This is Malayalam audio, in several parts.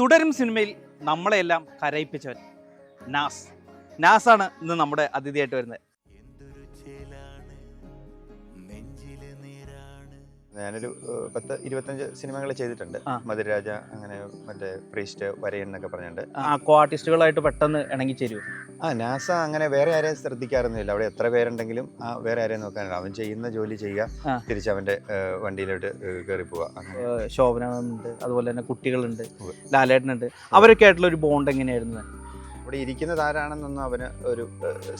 തുടരും സിനിമയിൽ നമ്മളെല്ലാം കരയിപ്പിച്ചവൻ നാസ്. നാസാണ് ഇന്ന് നമ്മുടെ അതിഥിയായിട്ട് വരുന്നത്. ഞാനൊരു പത്ത് ഇരുപത്തഞ്ച് സിനിമകൾ ചെയ്തിട്ടുണ്ട്. മധുരരാജ അങ്ങനെ മറ്റേ പ്രീസ്റ്റ് വരയൻ എന്നൊക്കെ പറഞ്ഞിട്ടുണ്ട് ആ കോ ആർട്ടിസ്റ്റുകളായിട്ട് പെട്ടെന്ന് ഇണങ്ങി ചേരൂ ആ നാസ അങ്ങനെ വേറെ ആരെയും ശ്രദ്ധിക്കാറൊന്നുമില്ല. അവിടെ എത്ര പേരുണ്ടെങ്കിലും ആ വേറെ ആരെയും നോക്കാനില്ല. അവൻ ചെയ്യുന്ന ജോലി ചെയ്യുക. തിരിച്ച് അവന്റെ വണ്ടിയിലോട്ട് കയറി പോവുക അങ്ങനെ. ശോഭന ഉണ്ട് അതുപോലെ തന്നെ കുട്ടികളുണ്ട്. ലാലേട്ടനുണ്ട്. അവരൊക്കെ ആയിട്ടുള്ള ഒരു ബോണ്ട് എങ്ങനെയായിരുന്നു? അവിടെ ഇരിക്കുന്നത് ആരാണെന്നൊന്നും അവന് ഒരു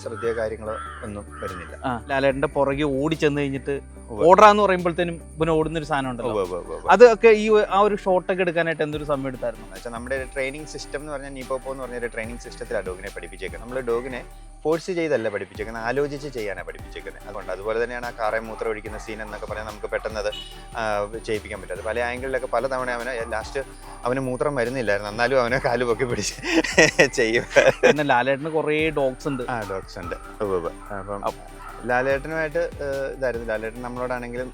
ശ്രദ്ധയോ കാര്യങ്ങളോ ഒന്നും വരുന്നില്ല. ലാലേട്ടന്റെ പുറകെ ഓടി ചെന്ന് കഴിഞ്ഞിട്ട് ഉവ്വ്. ഓടാന്ന് പറയുമ്പോഴത്തേനും പിന്നെ ഓടുന്ന ഒരു സാധനം ഉണ്ടല്ലോ. അതൊക്കെ ഈ ആ ഒരു ഷോട്ടൊക്കെ എടുക്കാനായിട്ട് എന്തൊരു സമയം എടുത്തായിരുന്നു? എന്ന് വെച്ചാൽ നമ്മുടെ ട്രെയിനിങ് സിസ്റ്റം എന്ന് പറഞ്ഞാൽ നീപ്പോപ്പോ എന്ന് പറഞ്ഞ ഒരു ട്രെയിനിങ് സിസ്റ്റത്തിലാണ് ഡോഗിനെ പഠിപ്പിച്ചേക്കുന്നത് നമ്മൾ ഡോഗിനെ ഫോഴ്സ് ചെയ്തല്ല പഠിപ്പിച്ചേക്കുന്നത് ആലോചിച്ച് ചെയ്യാനാണ് പഠിപ്പിച്ചേക്കുന്നത് അതുകൊണ്ട് അതുപോലെ തന്നെയാണ് ആ കാറെ മൂത്രം ഒഴിക്കുന്ന സീൻ എന്നൊക്കെ പറഞ്ഞാൽ നമുക്ക് പെട്ടെന്ന് അത് ചെയ്യിപ്പിക്കാൻ പറ്റും. പല ആംഗിളിലൊക്കെ പല തവണ അവന് ലാസ്റ്റ് അവന് മൂത്രം വരുന്നില്ലായിരുന്നു. എന്നാലും അവനെ കാൽ പൊക്കി പിടിച്ച് ചെയ്യും. ലാലേട്ടന് കുറേ ഡോഗ്സ് ഉണ്ട്. ആ ഡോഗ്സ് ഉണ്ട്. അപ്പം ലാലേട്ടനുമായിട്ട് ഇതായിരുന്നു. ലാലേട്ടൻ നമ്മളോടാണെങ്കിലും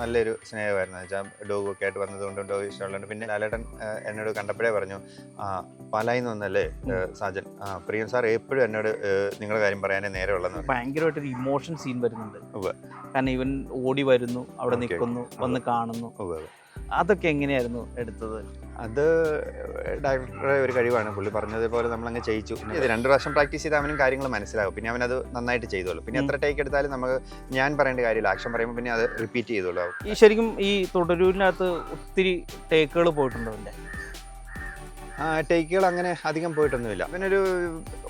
നല്ലൊരു സ്നേഹമായിരുന്നു. വെച്ചാൽ ഡോഗ് ഒക്കെ ആയിട്ട് വന്നതുകൊണ്ട് ഡോഗ് ഇഷ്ടമുള്ളതുകൊണ്ട്. പിന്നെ ലാലേട്ടൻ എന്നോട് കണ്ടപ്പോഴേ പറഞ്ഞു ആ പാലായിന്ന് വന്നല്ലേ ഏഹ്, സാജൻ? ആ പ്രിയൻ സാർ എപ്പോഴും എന്നോട് നിങ്ങളുടെ കാര്യം പറയാനേ നേരമുള്ളതെന്ന് പറഞ്ഞു. ഭയങ്കരമായിട്ടൊരു ഇമോഷൻ സീൻ വരുന്നുണ്ട്. കാരണം ഇവൻ ഓടി വരുന്നു അവിടെ നിൽക്കുന്നു വന്ന് കാണുന്നു. അതൊക്കെ എങ്ങനെയായിരുന്നു എടുത്തത്? അത് ഡയറക്ടറുടെ ഒരു കഴിവാണ്. പുള്ളി പറഞ്ഞതുപോലെ നമ്മൾ അങ്ങ് ചെയ്യിച്ചു ഇത് രണ്ട് പ്രാവശ്യം പ്രാക്ടീസ് ചെയ്ത് അവനും കാര്യങ്ങൾ മനസ്സിലാവും പിന്നെ അവനത് നന്നായിട്ട് ചെയ്തോളൂ. പിന്നെ എത്ര ടേക്ക് എടുത്താലും നമുക്ക് ഞാൻ പറയേണ്ട കാര്യമില്ല. ആക്ഷൻ പറയുമ്പോൾ പിന്നെ അത് റിപ്പീറ്റ് ചെയ്തോളൂ. ഈ ശരിക്കും ഈ തുടരൂരിനകത്ത് ഒത്തിരി ടേക്കുകൾ പോയിട്ടുണ്ടോ ടേക്കുകൾ അങ്ങനെ അധികം പോയിട്ടൊന്നുമില്ല. ഇവനൊരു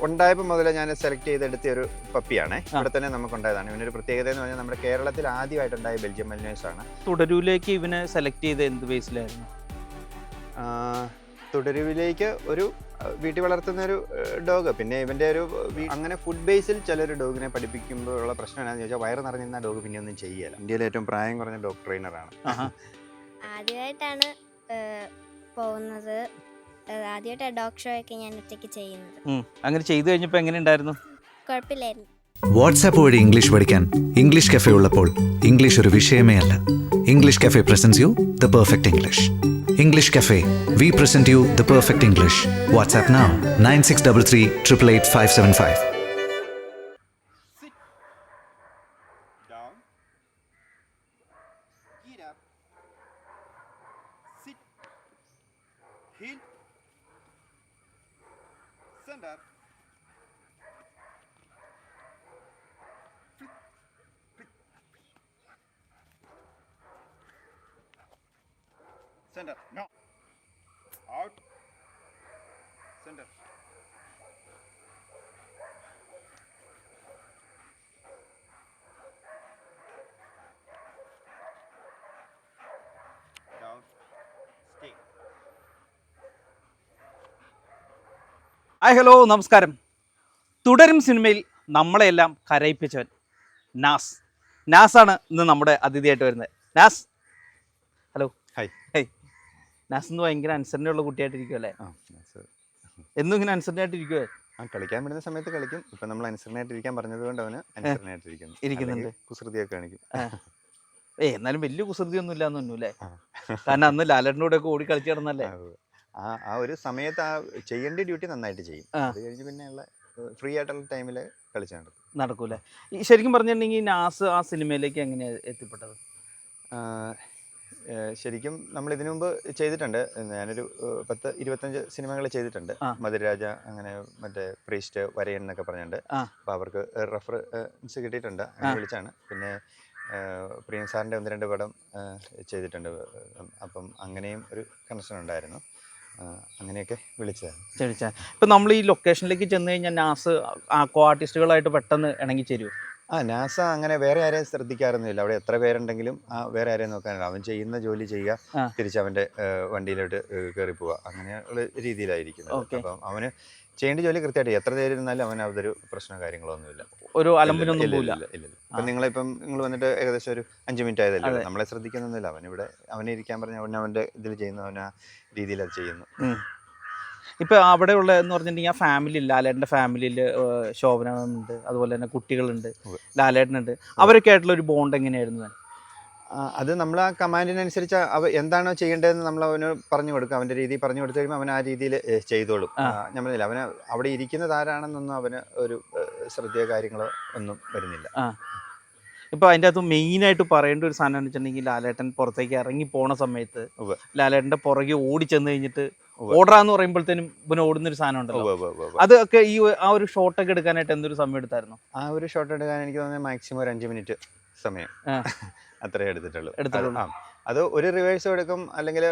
ഉണ്ടായപ്പോൾ മുതലേ ഞാൻ സെലക്ട് ചെയ്തെടുത്ത ഒരു പപ്പിയാണ് ഇവിടെ തന്നെ നമുക്ക് ഉണ്ടായതാണ് ഇവനൊരു പ്രത്യേകത എന്ന് പറഞ്ഞാൽ നമ്മുടെ കേരളത്തിൽ ആദ്യമായിട്ടുണ്ടായ ബെൽജിയം മലിനേഴ്സ് ആണ്. തുടരൂലേക്ക് ഇവനെ സെലക്ട് ചെയ്ത് എന്ത് ബേസിലായിരുന്നു തുടരുവിലേക്ക് ഒരു വീട്ടിൽ വളർത്തുന്ന ഒരു ഡോഗ് പിന്നെ ഇവന്റെ ഒരു അങ്ങനെ ഫുഡ് ബേസിൽ ചിലർ ഡോഗിനെ പഠിപ്പിക്കുമ്പോഴുള്ള പ്രശ്നം എന്താണെന്ന് ചോദിച്ചാൽ വയറ് നിറഞ്ഞിരുന്ന ഡോഗ് പിന്നെ ഒന്നും ചെയ്യല്ല ഇന്ത്യയിലെ ഏറ്റവും പ്രായം കുറഞ്ഞ ഡോഗ് ട്രെയിനറാണ് ആദ്യമായിട്ടാണ് പോകുന്നത്. ഏഹ്, ഡോക് ഡോഗ് ഷോ ഒക്കെ ഞാൻ ഒറ്റയ്ക്ക് ചെയ്യുന്നത്. അങ്ങനെ ചെയ്തു കഴിഞ്ഞപ്പോൾ എങ്ങനെ ഉണ്ടായിരുന്നു? കുഴപ്പമില്ലായിരുന്നു. വാട്സാപ്പ് വഴി ഇംഗ്ലീഷ് പഠിക്കാൻ ഇംഗ്ലീഷ് കഫേ ഉള്ളപ്പോൾ ഇംഗ്ലീഷ് ഒരു വിഷയമേ അല്ല. English cafe presents you the perfect English English cafe we present you the perfect English WhatsApp now nine six double three triple eight five seven five up, no, out, Center. down, stay. Hi hello നമസ്കാരം. തുടരും സിനിമയിൽ നമ്മളെല്ലാം കരയിപ്പിച്ചവൻ നാസ്. നാസാണ് ഇന്ന് നമ്മുടെ അതിഥിയായിട്ട് വരുന്നത്. നാസ് നാസ് ഇന്ന് ഭയങ്കര അനുസരണയുള്ള കുട്ടിയായിട്ടിരിക്കും അല്ലേ? ആ, yes. എന്നും ഇങ്ങനെ അനുസരണയായിട്ടിരിക്കുവേ ആ കളിക്കാൻ വരുന്ന സമയത്ത് കളിക്കും. ഇപ്പൊ നമ്മൾ അനുസരണയായിട്ട് ഇരിക്കാൻ പറഞ്ഞത് കൊണ്ട് അവന് അനുസരണയായിട്ട് ഇരിക്കുന്നു ഇരിക്കുന്നുണ്ട്. കുസൃതിയൊക്കെ കാണിക്കും. ഏ എന്നാലും വലിയ കുസൃതി ഒന്നും ഇല്ലാന്ന് തോന്നുന്നു കാരണം അന്ന് ലാലടിന്റെ കൂടെ ഒക്കെ ഓടി കളിച്ചു കിടന്നല്ലേ ആ, ആ ഒരു സമയത്ത് ആ ചെയ്യേണ്ട ഡ്യൂട്ടി നന്നായിട്ട് ചെയ്യും. അത് കഴിഞ്ഞ് പിന്നെ ഉള്ള ഫ്രീ ആയിട്ടുള്ള ടൈമിൽ കളിച്ചാൽ നടക്കും. നടക്കൂലേ ശരിക്കും പറഞ്ഞിട്ടുണ്ടെങ്കിൽ നാസ് ആ സിനിമയിലേക്ക് എങ്ങനെയാണ് എത്തിപ്പെട്ടത്? ശരിക്കും നമ്മൾ ഇതിനു മുമ്പ് ചെയ്തിട്ടുണ്ട്. ഞാനൊരു പത്ത് ഇരുപത്തഞ്ച് സിനിമകൾ ചെയ്തിട്ടുണ്ട്. മധുരരാജ അങ്ങനെ മറ്റേ പ്രീസ്റ്റ് വരയൻ എന്നൊക്കെ പറഞ്ഞിട്ടുണ്ട് അപ്പൊ അപ്പോൾ അവർക്ക് റെഫറൻസ് കിട്ടിയിട്ടുണ്ട്. അങ്ങനെ വിളിച്ചാണ്. പിന്നെ പ്രിയം സാറിന്റെ ഒന്ന് രണ്ട് പടം ചെയ്തിട്ടുണ്ട്. അപ്പം അങ്ങനെയും ഒരു കണക്ഷൻ ഉണ്ടായിരുന്നു. അങ്ങനെയൊക്കെ വിളിച്ചതാണ്. ഇപ്പൊ ഇപ്പം നമ്മൾ ഈ ലൊക്കേഷനിലേക്ക് ചെന്ന് കഴിഞ്ഞാൽ നാസ് കോ ആർട്ടിസ്റ്റുകളായിട്ട് പെട്ടെന്ന് ഇണങ്ങി ചേരുമോ ആ നാസ അങ്ങനെ വേറെ ആരെയും ശ്രദ്ധിക്കാറൊന്നുമില്ല. അവിടെ എത്ര പേരുണ്ടെങ്കിലും ആ വേറെ ആരെയും നോക്കാനില്ല. അവൻ ചെയ്യുന്ന ജോലി ചെയ്യുക തിരിച്ച് അവന്റെ വണ്ടിയിലോട്ട് കയറി പോവുക അങ്ങനെയുള്ള രീതിയിലായിരിക്കുന്നത്. Okay. അപ്പം അവന് ചെയ്യേണ്ട ജോലി കൃത്യമായിട്ട് എത്ര പേര് ഇരുന്നാലും അതൊരു അതൊരു പ്രശ്നമോ കാര്യങ്ങളൊന്നുമില്ല ഒരു അലമ്പിനൊന്നും ഇല്ല. ഇപ്പം നിങ്ങളിപ്പം നിങ്ങൾ വന്നിട്ട് ഏകദേശം ഒരു അഞ്ച് മിനിറ്റ് ആയതല്ലേ. നമ്മളെ ശ്രദ്ധിക്കുന്നൊന്നുമില്ല. അവനിവിടെ അവനെ ഇരിക്കാൻ പറഞ്ഞ അവൻ അവന്റെ ഇതിൽ ചെയ്യുന്ന അവൻ ആ രീതിയിൽ അത് ചെയ്യുന്നു. ഇപ്പൊ അവിടെ ഉള്ള എന്ന് പറഞ്ഞിട്ടുണ്ടെങ്കിൽ ആ ഫാമിലി ലാലേട്ടന്റെ ഫാമിലിയിൽ ഉണ്ട് അതുപോലെ തന്നെ കുട്ടികളുണ്ട്. ലാലേട്ടനുണ്ട്. അവരൊക്കെ ആയിട്ടുള്ള ഒരു ബോണ്ട് എങ്ങനെയായിരുന്നു അത് നമ്മൾ ആ കമാൻഡിനനുസരിച്ച് അവ എന്താണോ ചെയ്യേണ്ടതെന്ന് നമ്മൾ അവന് പറഞ്ഞു കൊടുക്കും. അവന്റെ രീതിയിൽ പറഞ്ഞു കൊടുത്തു കഴിയുമ്പോൾ അവൻ ആ രീതിയിൽ ചെയ്തോളും. ഞാൻ പറഞ്ഞില്ല അവന് അവിടെ ഇരിക്കുന്നത് ആരാണെന്നൊന്നും അവന് ഒരു ശ്രദ്ധയ കാര്യങ്ങളോ ഒന്നും വരുന്നില്ല. ഇപ്പൊ അതിന്റെ അകത്ത് മെയിനായിട്ട് പറയേണ്ട ഒരു സാധനം എന്ന് വെച്ചിട്ടുണ്ടെങ്കിൽ ലാലേട്ടൻ പുറത്തേക്ക് ഇറങ്ങി പോണ സമയത്ത് ലാലേട്ടന്റെ പുറകെ ഓടി ചെന്ന് കഴിഞ്ഞിട്ട് ഉവ്വ്. ഓടാന്ന് പറയുമ്പോഴത്തേനും പിന്നെ ഓടുന്ന ഒരു സാധനം ഉണ്ടല്ലോ. അതൊക്കെ ഈ ആ ഒരു ഷോട്ട് ഒക്കെ എടുക്കാനായിട്ട് എന്തൊരു സമയം എടുത്തായിരുന്നു? ആ ഒരു ഷോട്ട് എടുക്കാൻ എനിക്ക് തോന്നുന്നത് മാക്സിമം ഒരു അഞ്ച് മിനിറ്റ് സമയം. അത്രേ എടുത്തിട്ടുള്ളൂ. എടുത്തിട്ടുള്ളൂ. അത് ഒരു റിവേഴ്സ് എടുക്കും അല്ലെങ്കിൽ